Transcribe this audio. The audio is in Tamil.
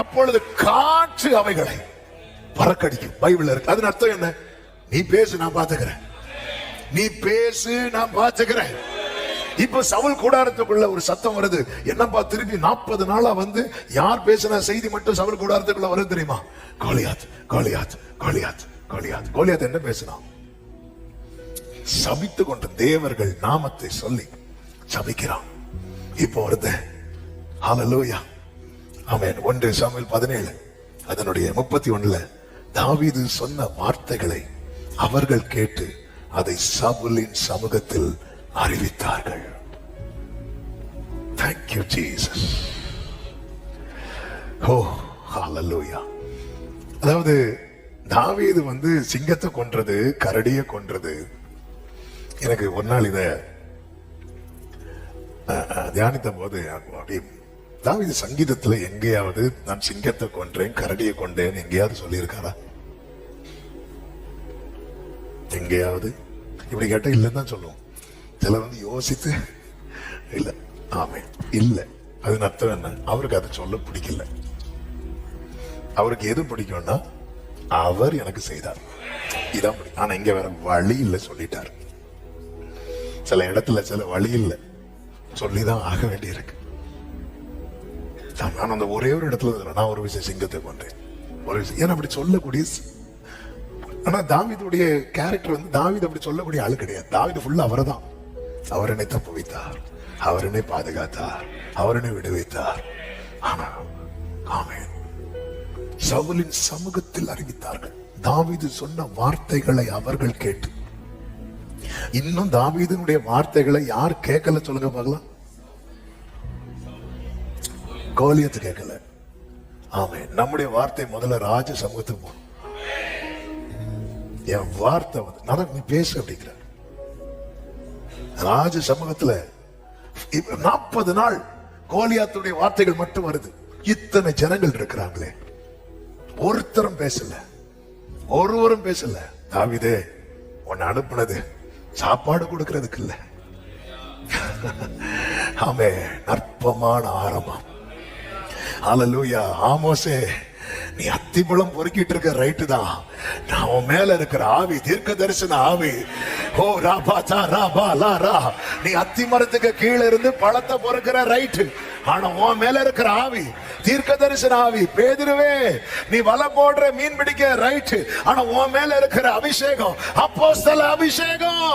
அப்பொழுது காற்று அவைகளை பறக்கடிக்கும். பைபிள் இருக்கு. அதன் அர்த்தம் என்ன? நீ பேசு நான் பார்த்துக்கிறேன் நீ பேசு நான் பார்த்துக்கிறேன் இப்ப சவுல் கூடாரத்துக்குள்ள ஒரு சத்தம் வருது. என்னப்பா திருப்பி நாற்பது நாளா வந்து யார் பேசின செய்தி மட்டும் சவுல் கூடாரத்துக்குள்ள வருது தெரியுமா? கோலியாத் கோலியாத் கோலியாத் கோலியாத். கோலியாத் என்ன பேசினான் சபித்து கொண்ட தேவர்கள் நாமத்தை சொல்லி சபிக்கிறான். இப்போ வருது ஹalleluya. அவன் ஒன்று சாமியில் பதினேழு. அதனுடைய முப்பத்தி ஒண்ணுல தாவீது சொன்ன வார்த்தைகளை அவர்கள் கேட்டு அதை சவுலின் சமூகத்தில் அறிவித்தார்கள். தேங்க்யூ ஜீசஸ் ஓ ஹalleluya அதாவது தாவீது வந்து சிங்கத்தை கொன்றது கரடியை கொன்றது. எனக்கு ஒரு நாள் இத தியானித்த போது அப்படியே தாவீது சங்கீதத்துல எங்கேயாவது நான் சிங்கத்தை கொன்றேன் கரடியை கொண்டேன் எங்கேயாவது சொல்லியிருக்காரா? எங்கேயாவது? இப்படி கேட்டா இல்லைன்னு தான் சொல்லுவோம். சிலர் வந்து யோசித்து இல்ல ஆமே இல்ல. அது அர்த்தம் என்ன? அவருக்கு அதை சொல்ல பிடிக்கல. அவருக்கு எது பிடிக்கும்னா அவர் எனக்கு செய்தார். இதான் பிடிக்கும். ஆனா இங்க வேற வழி இல்லை சொல்லிட்டார். சில இடத்துல சில வழி இல்ல. சொல்லிதான் ஆக வேண்டியிருக்கு. நான் அந்த ஒரே ஒரு இடத்துல நான் ஒரு விஷயம் சிங்கத்தை பண்றேன் ஒரு விஷயம் ஏன்னா அப்படி சொல்லக்கூடிய ஆனா தாவிதுடைய கேரக்டர் வந்து தாவீது அப்படி சொல்லக்கூடிய ஆளு கிடையாது. தாவீது ஃபுல்லா அவர்தான். அவர் என்னை தப்பு வைத்தார். அவர் என்னை பாதுகாத்தார். அவர் என்னை விடுவித்தார். ஆனா ஆமென். சவுலின் சமூகத்தில் அறிவித்தார்கள். தாவிது சொன்ன வார்த்தைகளை அவர்கள் கேட்டு. இன்னும் தாவீதுனுடைய வார்த்தைகளை யார் கேட்கல சொல்லுங்க பார்க்கலாம். கோலியத்து கேட்கல. ஆமே நம்முடைய வார்த்தை முதல்ல ராஜ சமூகத்துக்கு போகணும் என் வார்த்தை வந்து நான் நீ பேசு அப்படிங்கிற. ராஜ சமூகத்துல நாற்பது நாள் கோலியாத்துடைய வார்த்தைகள் மட்டும் வருது. இத்தனை ஜனங்கள் இருக்கிறாங்களே. ஒருத்தரும் பேசல. ஒருவரும் பேசல. தாவிதே உன்னை அனுப்புனது சாப்பாடு கொடுக்கறதுக்கு இல்ல. ஆமே நற்பமான ஆரம்பம். ஹalleluya ஆமோசே நீ அத்திப்பழம் பொறுக்கிட்டு இருக்க ரைட்டு தான். நான் உன் மேல இருக்கிற ஆவி தீர்க்க தரிசன ஆவி. ஓ ராபா தா ராபா லா ரா. நீ அத்தி மரத்துக்கு கீழே இருந்து பழத்தை பொறுக்கிற ரைட்டு ஆனா உன் மேல இருக்கிற ஆவி தீர்க்க தரிசன ஆவி. பேதிருவே நீ வலை போடுற மீன் பிடிக்க ரைட்டு ஆனா உன் மேல இருக்கிற அபிஷேகம் அப்போஸ்தல அபிஷேகம்.